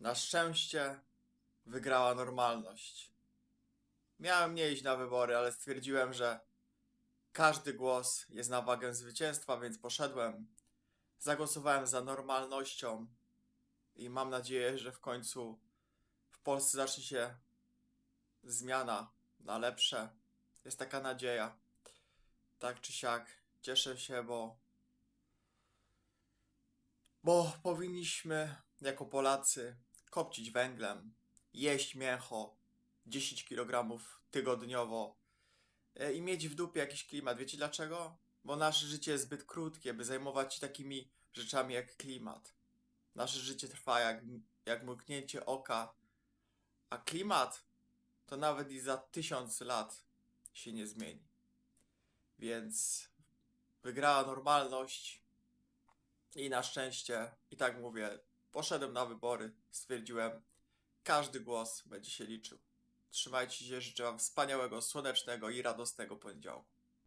Na szczęście wygrała normalność. Miałem nie iść na wybory, ale stwierdziłem, że każdy głos jest na wagę zwycięstwa, więc poszedłem. Zagłosowałem za normalnością i mam nadzieję, że w końcu w Polsce zacznie się zmiana na lepsze. Jest taka nadzieja. Tak czy siak, cieszę się, bo bo powinniśmy jako Polacy kopcić węglem, jeść mięcho 10 kg tygodniowo e, i mieć w dupie jakiś klimat. Wiecie dlaczego? Bo nasze życie jest zbyt krótkie, by zajmować się takimi rzeczami jak klimat. Nasze życie trwa jak, jak mrugnięcie oka, a klimat to nawet i za tysiąc lat się nie zmieni. Więc wygrała normalność i na szczęście, i tak mówię, poszedłem na wybory, stwierdziłem, każdy głos będzie się liczył. Trzymajcie się, życzę Wam wspaniałego, słonecznego i radosnego poniedziałku.